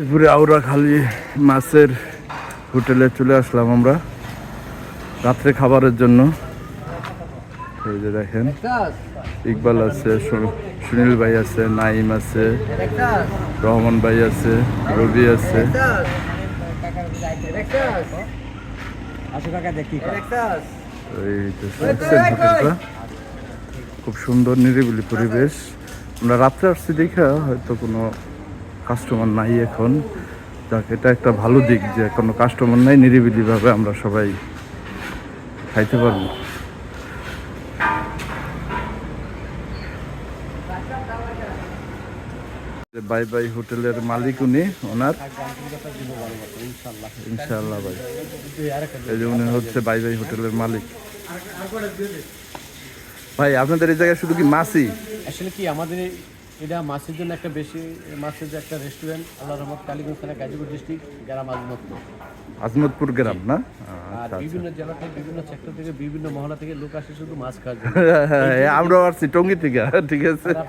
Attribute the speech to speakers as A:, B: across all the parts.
A: দুপুরে আউরা খালি মাছের হোটেলে চলে আসলাম আমরা রাত্রে খাবারের জন্য। এই যে দেখেন, ইকবাল আছে সুনীল ভাই আছে নাইম আছে, রহমান ভাই আছে, রবি আছে। খুব সুন্দর নিরিবিলি পরিবেশ। আমরা রাত্রে আসছি দেখা হয়তো কোনো কাস্টমার নাই এখন। যাক, এটা একটা ভালো দিক যে কোনো কাস্টমার নাই, নিরিবিলিভাবে আমরা সবাই খাইতে পারব। বাই বাই হোটেলের মালিক উনি, ওনার। ইনশাল্লাহ ভাই। এই যে উনি হচ্ছে বাই বাই হোটেলের মালিক। ভাই, আপনাদের এই জায়গায় শুধু কি মাছই?
B: আসলে কি আমাদের এটা মাছের জন্য একটা বেশি মাছের যে একটা রেস্টুরেন্ট আল্লাহ রহমত কালীগঞ্জ থানা গাজীপুর ডিস্ট্রিক্ট গ্রাম আজমতপুর।
A: আজমতপুর গ্রাম না?
B: আর
A: আচ্ছা
B: বিভিন্ন জেলা থেকে বিভিন্ন সেক্টর থেকে বিভিন্ন মহল্লা থেকে লোক আসে শুধু মাছ খাওয়ার জন্য।
A: আচ্ছা আমরা আসছি টঙ্গি থেকে ঠিক আছে?
B: আর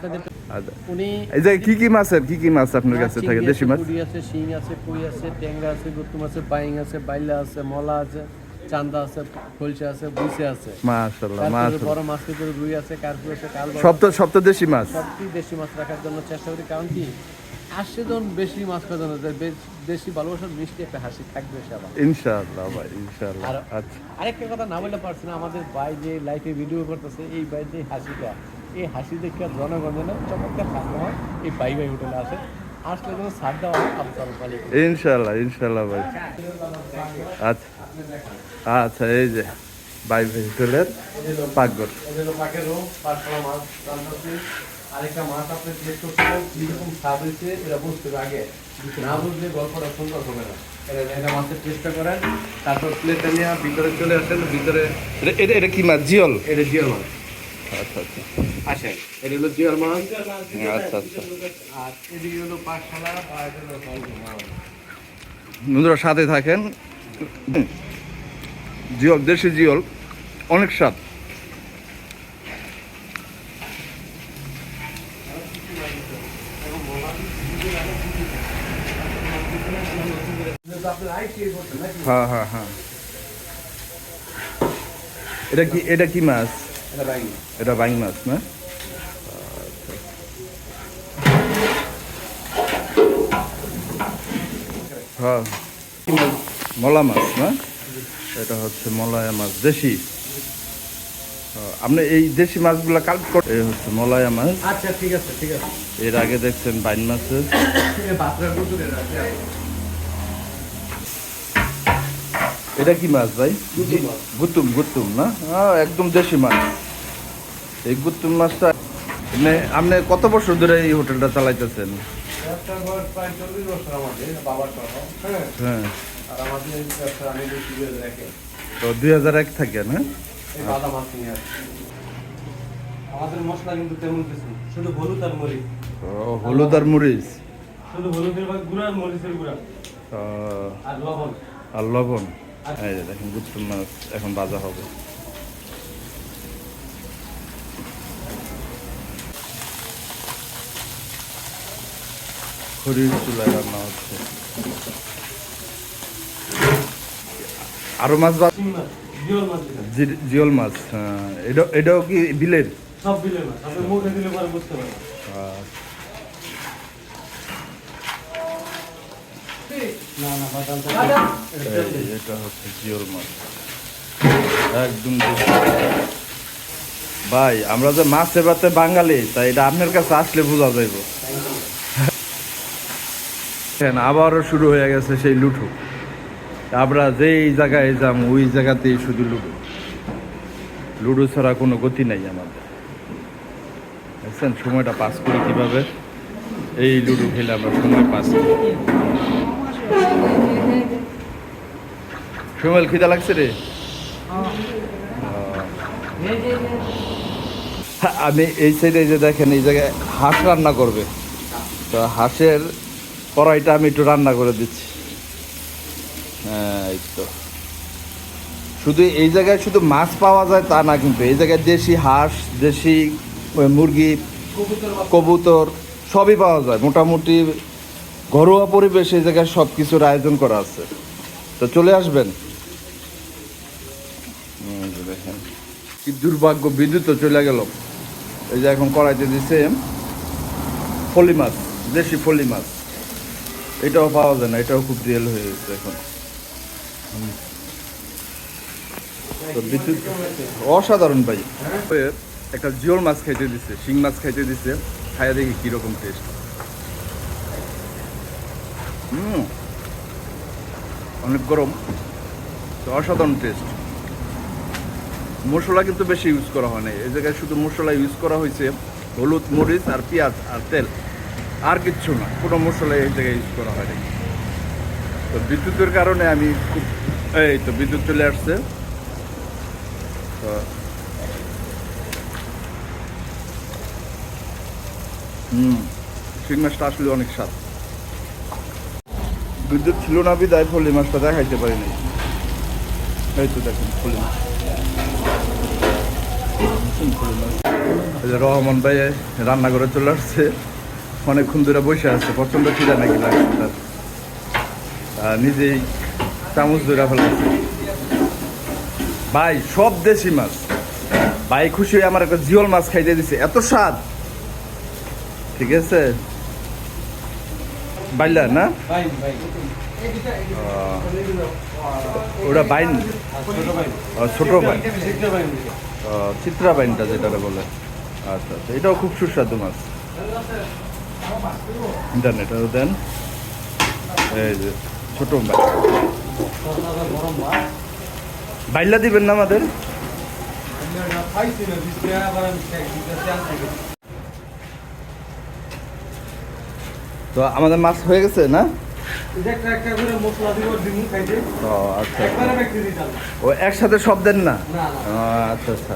A: আচ্ছা।
B: উনি
A: এই কি কি মাছ আছে কি কি মাছ আপনার কাছে থাকে দেশি মাছ?
B: আছে শিং আছে কই আছে ট্যাংরা আছে আছে বাইং আছে বাইলা আছে মলা আছে। চান্দা আছে খলসা আছে বুইসে আছে।
A: মাশাল্লাহ
B: তারপরে
A: মাশাল্লাহ
B: বড় মাছ ভিতরে রুই আছে কার্পু আছে কাল
A: সব তো সব তো দেশি মাছ।
B: সবটি দেশি মাছ রাখার জন্য চেষ্টা করি কারণ কি আসছে যখন বেশি মাছ খাওয়ার জন্য যে দেশি ভালোবাসার মিষ্টি একটা হাসি থাকবে সবার
A: ইনশাআল্লাহ ভাই ইনশাআল্লাহ। আচ্ছা।
B: আরেকটা কথা না বললে পারছি না আমাদের ভাই যে লাইফে ভিডিও করতেছে এই ভাই যে হাসিটা এই হাসি দেখে জনগণ যেন চমৎকার থাকতে হয় এই ভাই ভাই হোটেলে আসে। আসলে যেন ছাড় দেওয়া হয় আফসাল মালিক
A: ইনশাআল্লাহ ইনশাআল্লাহ ভাই। আচ্ছা আচ্ছা এই যে বাই ভাই হোটেলের পাকঘর।
B: আরেকটা মাছ আপনি দেখতে পাচ্ছেন যেরকম স্বাদ হয়েছে এটা বুঝতে হবে আগে। না বুঝলে গল্পটা সুন্দর হবে না। এটা মাছের চেষ্টা করেন তারপর প্লেটটা নিয়ে ভিতরে চলে আসেন ভিতরে
A: এটা এটা এটা কি মাছ? জিয়ল
B: এটা জিয়াল মাছ।
A: আচ্ছা আচ্ছা।
B: আসেন এটা হলো জিয়াল মাছ
A: আচ্ছা আচ্ছা।
B: আর এদিকে হলো আর।
A: বন্ধুরা সাথে থাকেন। জিয়ল দেশি জিয়ল অনেক স্বাদ। হ্যাঁ হ্যাঁ হ্যাঁ। এটা কি এটা কি মাছ?
B: এটা বাইং
A: মাছ। না? হ্যাঁ। মলা মাছ না? এটা হচ্ছে মলায়া মাছ দেশি। হ্যাঁ, আপনি এই দেশি মাছগুলো কালেক্ট করে এই হচ্ছে মলায়া মাছ।
B: আচ্ছা ঠিক আছে ঠিক আছে।
A: এর আগে দেখছেন বাইন মাছের। এটা কি মাছ ভাই?
B: গুতুম।
A: গুতুম না? একদম দেশি মাছ। এই গুতুম মাছটা আপনি আপনি কত বছর ধরে এই হোটেলটা চালাইতেছেন?
B: হ্যাঁ।
A: হ্যাঁ। তো দুই হাজার এক থাকেন হ্যাঁ
B: আমাদের মশলা কিন্তু তেমন কিছু। শুধু হলুদ আর মরিচ।
A: হলুদ আর মরিচ?
B: শুধু হলুদের গুঁড়া আর মরিচের গুঁড়া। আর লবণ।
A: আর লবণ? এই যে দেখেন গুতুম মাছ এখন ভাজা হবে। খড়ির চুলায় রান্না হচ্ছে। আরও মাছ
B: জিওল মাছ
A: হ্যাঁ, এটা এটাও কি বিলের?
B: সব বিলের মাছ আপনি মুখে দিলে পরে বুঝতে পারবেন না না বাদাম
A: এই যে এটা হচ্ছে একদম ভাই, আমরা যে মাছ এবারে বাঙালি, তাই এটা আপনার কাছে আসলে বোঝা যাইব। আবারও শুরু হয়ে গেছে সেই লুঠু। আমরা যেই জায়গায় যাম, ওই জায়গাতেই শুধু লুডু। লুডু ছাড়া কোনো গতি নাই আমাদের। দেখছেন, সময়টা পাস করি কীভাবে? এই লুডু খেলে আমরা সময় পাস করি। সুমেল খিদা লাগছে রে। হ্যাঁ, আমি এই সাইডে যে দেখেন এই জায়গায় হাঁস রান্না করবে। তো হাঁসের কড়াইটা আমি একটু রান্না করে দিচ্ছি। হ্যাঁ তো। শুধু এই জায়গায় শুধু মাছ পাওয়া যায় তা না কিন্তু এই জায়গায় দেশি হাঁস দেশি মুরগি
B: কবুতর
A: সবই পাওয়া যায়। মোটামুটি ঘরোয়া পরিবেশে এই জায়গায় সব কিছুর আয়োজন করা আছে। তো চলে আসবেন। দেখেন। কি দুর্ভাগ্য, বিদ্যুৎ চলে গেল। এই যে এখন কড়াইতে দিছে ফলি মাছ দেশি ফলি মাছ এটাও পাওয়া যায় না, এটাও খুব রিয়েল হয়ে গেছে এখন। তো বিদ্যুৎ, অসাধারণ ভাই। একটা জিওল মাছ খাইতে দিছে, শিং মাছ খাইতে দিছে, খাইয়া দেখি কীরকম টেস্ট হুম অনেক গরম, তো অসাধারণ টেস্ট মশলা কিন্তু বেশি ইউজ করা হয় এই জায়গায় শুধু মশলা ইউজ করা হয়েছে, হলুদ, মরিচ আর পেঁয়াজ আর তেল। আর কিচ্ছু না, কোনো মশলা এই জায়গায় ইউজ করা হয় না তো বিদ্যুতের কারণে আমি খুব এই তো বিদ্যুৎ চলে আসছে। তো হুম, শিং মাছটা আসলে অনেক স্বাদ। বিদ্যুৎ ছিল না বিদায়, ফলি মাছটা দেখাইতে পারিনি। এই তো দেখুন, ফলি মাছ ফলি মাছ। এই যে রহমান ভাই রান্না করে চলে আসছে। অনেকক্ষণ ধরে বসে আছে প্রচণ্ড খিদা নাকি লাগছে নিজেই চামচ ধরে ফেলাচ্ছে ভাই, সব দেশি মাছ। ভাই, খুশি হয়ে আমার একটা জিওল মাছ খাইতে দিছে। এত স্বাদ। ঠিক আছে? বাইলা, না? ওটা বাইন?
B: ছোট
A: বাইন। চিত্রা বাইনটা যেটা বলে। আচ্ছা আচ্ছা। এটাও খুব সুস্বাদু মাছ। দেন এটাও দেন। এই যে ছোট বাইন
B: গরম
A: দিবেন না আমাদের? তো আমাদের মাছ হয়ে গেছে না? ও আচ্ছা
B: দিতাম
A: ও একসাথে সব দেন না? আচ্ছা আচ্ছা।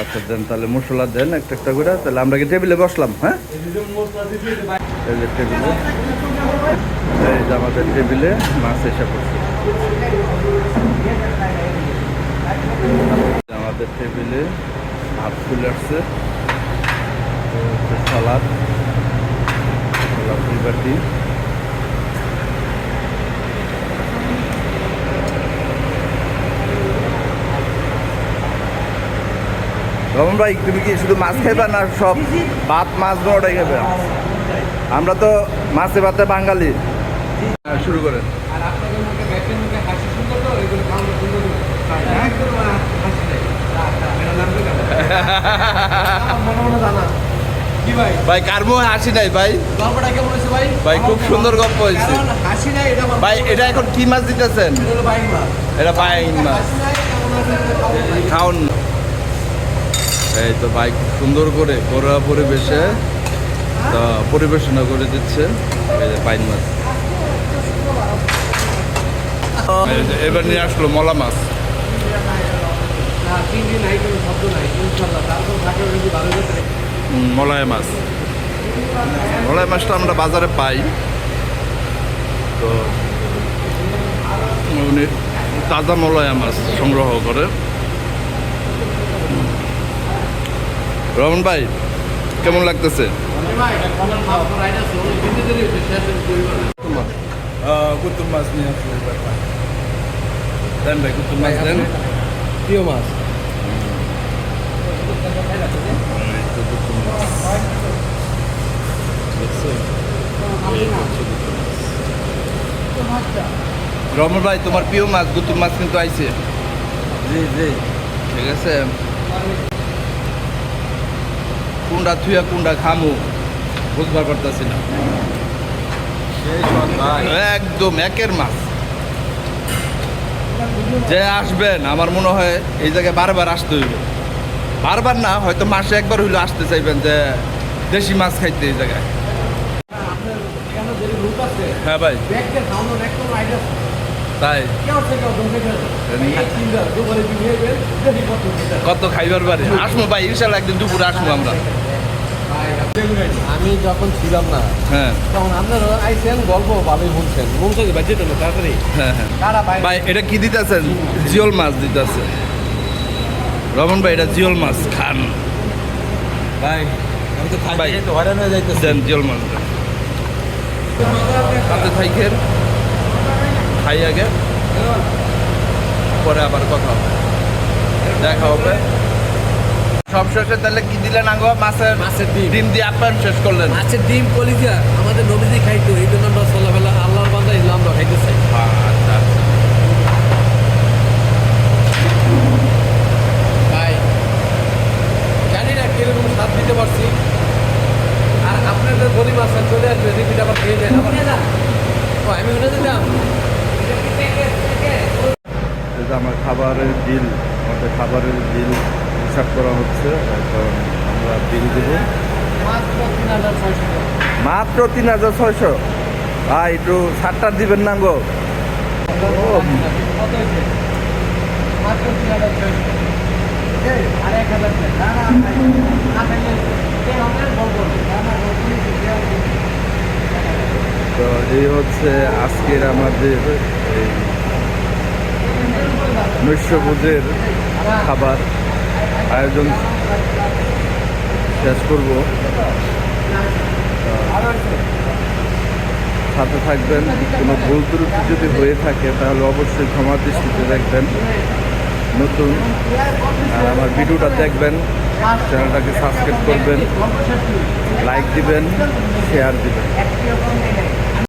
A: আচ্ছা দেন তাহলে মশলা দেন একটা একটা করে, তাহলে আমরা কি টেবিলে বসলাম হ্যাঁ? টেবিলে এই আমাদের টেবিলে মাছ এসে পড়ছে। আমাদের টেবিলে ভাত চলে আসছে, সালাদ সালাদ বাটি রমন ভাই তুমি কি শুধু মাছ খাইবা না সব ভাত মাছ ওটাই খাবে আমরা তো মাছে ভাতে বাঙালি। হ্যাঁ, শুরু করেন।
B: মনে মনে ভাই?
A: ভাই কারমো হাসি নাই ভাই?
B: গল্পটা কেমন হয়েছে ভাই?
A: ভাই, খুব সুন্দর গল্প হয়েছে।
B: কারণ হাসি নাই এটা আমার-
A: ভাই এটা এখন কি মাছ দিতেছেন?
B: এটা বাইক মাছ।
A: এটা বাইন মাছ
B: হাসি নাই কেমন হয়েছে এটা খাওয়াবো ভাই।
A: খাওন এই তো বাইক সুন্দর করে ঘরোয়া পরিবেশে পরিবেশনা করে দিচ্ছে বাইন মাছ। এবার নিয়ে আসলো মলা মাছ। মলায় মাছ। মলায় মাছটা আমরা বাজারে পাই। তো উনি তাজা মলয়া মাছ সংগ্রহ করে। রমন ভাই কেমন লাগতেছে?
B: মাছ
A: কুতুব নিয়ে আসলে দেন ভাই কুতুব মাছ দেন।
B: প্রিয় মাছ।
A: কুতুব কুতুব। রমন ভাই তোমার প্রিয় মাছ গুতুম মাছ কিন্তু আইছে।
B: জি জি।
A: ঠিক আছে। কুন্ডা থুয়া কোনটা খামু বুঝবার পারতাছি না। একদম একের মাছ। যে আসবেন আমার মনে হয় এই জায়গায় বারবার আসতে হইবে। বারবার না হয়তো মাসে একবার হইলে আসতে চাইবেন যে দেশি মাছ খাইতে এই জায়গায়। হ্যাঁ ভাই। তাই?
B: কত
A: খাইবার পারে আসব ভাই ইনশাল্লাহ একদিন দুপুরে আসব আমরা।
B: আমি যখন ছিলাম না
A: হ্যাঁ।
B: তখন আপনারা আইসেন গল্প ভালোই শুনছেন মন থেকে বাজে তো তাড়াতাড়ি।
A: হ্যাঁ হ্যাঁ। ভাই? এটা কি দিতেছেন? জিওল মাছ দিতেছে। রমন ভাই এটা জিওল মাছ খান।
B: ভাই আমি তো
A: ভাই।
B: খাই তো হয়রান হয়ে যাইতেছি।
A: দেন জিওল মাছ সাথে থাইকেন খাই আগে। পরে আবার কথা হবে। দেখা হবে। তাহলে কি দিলেন আগে মাছের
B: মাছের ডিম।
A: ডিম দিয়ে আপ্যায়ন শেষ করলেন।
B: মাছের ডিম কলিজা আমাদের নবীজি খাইতো। এই জন্য আমরা সকালবেলা আল্লাহর বান্দা ইসলাম আমরা খাইতে চাই।
A: আচ্ছা আচ্ছা।
B: ভাই জানি না কীরকম স্বাদ দিতে পারছি আর আপনাদের গরিব আছেন চলে আসবে রিপিট আবার খেয়ে যায় আবার ও আমি উঠে দিলাম
A: এই যে আমার খাবারের বিল আমাদের খাবারের বিল হিসাব করা হচ্ছে। এখন আমরা বিল দেব।
B: মাত্র তিন হাজার ছয়শো।
A: ভাই, একটু সাতটা দিবেন না গো? তো এই হচ্ছে আজকের আমাদের এই নৈশভোজের খাবার আয়োজন শেষ করব। সাথে থাকবেন, কোনো ভুল ত্রুটি যদি হয়ে থাকে, তাহলে অবশ্যই ক্ষমা দৃষ্টিতে দেখবেন নতুন, আর আমার ভিডিওটা দেখবেন, চ্যানেলটাকে সাবস্ক্রাইব করবেন, লাইক দিবেন শেয়ার দিবেন।